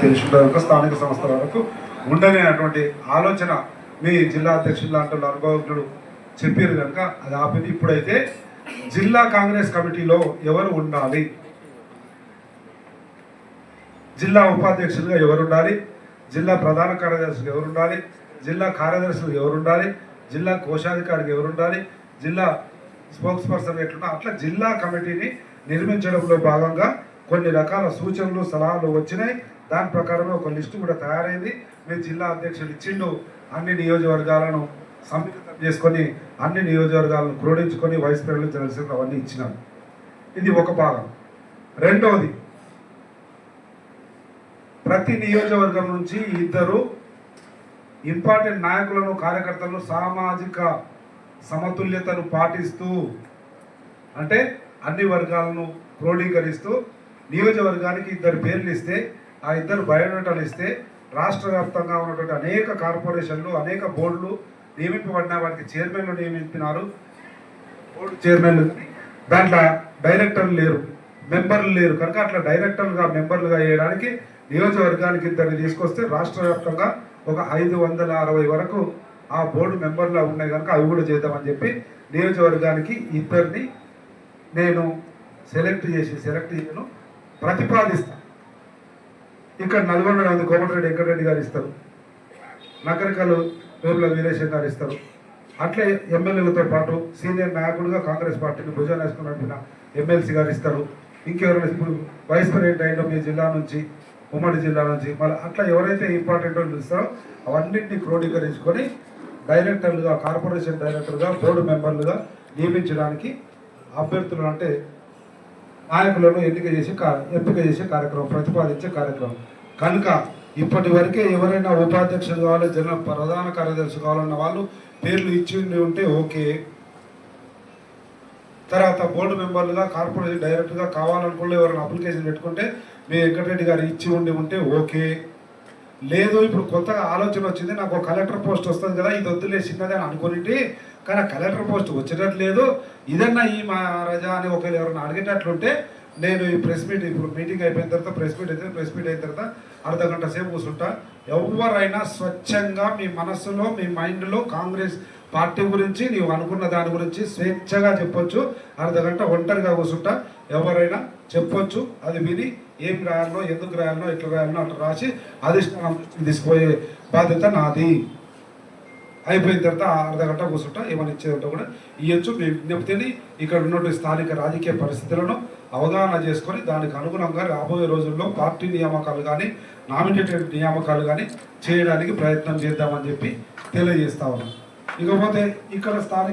తెలిసి వరకు స్థానిక సంస్థల వరకు ఉండని అటువంటి ఆలోచన మీ జిల్లా అధ్యక్షులు లాంటి అనుభవజ్ఞుడు చెప్పారు కనుక అది ఆపింది. ఇప్పుడైతే జిల్లా కాంగ్రెస్ కమిటీలో ఎవరు ఉండాలి? జిల్లా ఉపాధ్యక్షులుగా ఎవరు ఉండాలి? జిల్లా ప్రధాన కార్యదర్శులు ఎవరు ఉండాలి? జిల్లా కార్యదర్శులు ఎవరు ఉండాలి? జిల్లా కోశాధికారికి ఎవరు ఉండాలి? జిల్లా స్పోక్స్ పర్సన్ ఎట్లున్నా అట్లా జిల్లా కమిటీని నిర్మించడంలో భాగంగా కొన్ని రకాల సూచనలు సలహాలు వచ్చినాయి. దాని ప్రకారమే ఒక లిస్టు కూడా తయారైంది. మీ జిల్లా అధ్యక్షులు ఇచ్చిండు అన్ని నియోజకవర్గాలను సమ్మిళితం చేసుకొని అన్ని నియోజకవర్గాలను క్రోడించుకొని వైస్ ప్రెసిడెంట్ జనరల్ సెక్రటరీ అవన్నీ ఇచ్చినాను ఇది ఒక భాగం. రెండవది ప్రతి నియోజకవర్గం నుంచి ఇద్దరు ఇంపార్టెంట్ నాయకులను కార్యకర్తలను సామాజిక సమతుల్యతను పాటిస్తూ అంటే అన్ని వర్గాలను క్రోడీకరిస్తూ నియోజకవర్గానికి ఇద్దరు పేర్లు ఇస్తే ఆ ఇద్దరు బయోడేటాలు ఇస్తే రాష్ట్ర వ్యాప్తంగా ఉన్నటువంటి అనేక కార్పొరేషన్లు అనేక బోర్డులు నియమింపబడిన వాటికి చైర్మన్లు నియమించినారు. బోర్డు చైర్మన్లు దాంట్లో డైరెక్టర్లు లేరు మెంబర్లు లేరు. కనుక అట్లా డైరెక్టర్లుగా మెంబర్లుగా వేయడానికి నియోజకవర్గానికి ఇద్దరిని తీసుకొస్తే రాష్ట్ర వ్యాప్తంగా ఒక ఐదు వందల అరవై వరకు ఆ బోర్డు మెంబర్లు ఉన్నాయి కనుక అవి కూడా చేద్దామని చెప్పి నియోజకవర్గానికి ఇద్దరిని నేను సెలెక్ట్ చేసి సెలెక్ట్ చేయను ప్రతిపాదిస్తాను ఇక్కడ నల్గొండ ఉంది కోమటిరెడ్డి వెంకటరెడ్డి గారు ఇస్తారు. నకరికలు వేముల వీరేశం గారు ఇస్తారు. అట్లే ఎమ్మెల్యేలతో పాటు సీనియర్ నాయకుడుగా కాంగ్రెస్ పార్టీని భుజాన వేసుకుని నడిపిన ఎమ్మెల్సీ గారు ఇస్తారు. ఇంకెవరైనా ఇప్పుడు వైస్ ప్రెసిడెంట్ అయిన మీ జిల్లా నుంచి ఉమ్మడి జిల్లా నుంచి మళ్ళీ అట్లా ఎవరైతే ఇంపార్టెంట్ వాళ్ళు ఇస్తారో అవన్నింటినీ క్రోడీకరించుకొని డైరెక్టర్లుగా కార్పొరేషన్ డైరెక్టర్గా బోర్డు మెంబర్లుగా నియమించడానికి అభ్యర్థులు అంటే నాయకులను ఎన్నిక చేసి కా- ఎంపిక చేసే కార్యక్రమం ప్రతిపాదించే కార్యక్రమం. కనుక ఇప్పటి వరకే ఎవరైనా ఉపాధ్యక్షులు కావాలి జనరల్ ప్రధాన కార్యదర్శి కావాలన్న వాళ్ళు పేర్లు ఇచ్చి ఉండి ఉంటే ఓకే. తర్వాత బోర్డు మెంబర్లుగా కార్పొరేషన్ డైరెక్టర్గా కావాలనుకున్న ఎవరైనా అప్లికేషన్ పెట్టుకుంటే మీ వెంకటరెడ్డి గారు ఇచ్చి ఉండి ఉంటే ఓకే. లేదు ఇప్పుడు కొత్తగా ఆలోచన వచ్చింది నాకు ఒక కలెక్టర్ పోస్ట్ వస్తుంది కదా ఇది వద్దులే చిన్నది అని అనుకుని కానీ కలెక్టర్ పోస్ట్ వచ్చేటట్లేదు ఇదన్నా ఈ మహారాజా అని ఒకవేళ ఎవరైనా అడిగేటట్లుంటే నేను ఈ ప్రెస్ మీట్ ఇప్పుడు మీటింగ్ అయిపోయిన తర్వాత ప్రెస్ మీట్ అయితే ప్రెస్ మీట్ అయిన తర్వాత అర్ధ గంట సేపు కూర్చుంటా. ఎవరైనా స్వచ్ఛంగా మీ మనస్సులో మీ మైండ్లో కాంగ్రెస్ పార్టీ గురించి నీవు అనుకున్న దాని గురించి స్వేచ్ఛగా చెప్పొచ్చు. అర్ధ గంట ఒంటరిగా కూర్చుంటా. ఎవరైనా చెప్పొచ్చు. అది విని ఏం రాయాలనో ఎందుకు రాయాలనో ఎట్లా రాయాలనో అట్లా రాసి అధిష్టానం తీసుకుపోయే బాధ్యత నాది. అయిపోయిన తర్వాత అర్ధ గంట కూర్చుంటా. ఏమైనా ఇచ్చేదంటే కూడా ఇవ్వచ్చు మీ విజ్ఞప్తిని ఇక్కడ ఉన్నటువంటి స్థానిక రాజకీయ పరిస్థితులను అవగాహన చేసుకొని దానికి అనుగుణంగా రాబోయే రోజుల్లో పార్టీ నియామకాలు కానీ నామినేటెడ్ నియామకాలు కానీ చేయడానికి ప్రయత్నం చేద్దామని చెప్పి తెలియజేస్తా ఉన్నాను ఇకపోతే ఇక్కడ స్థానిక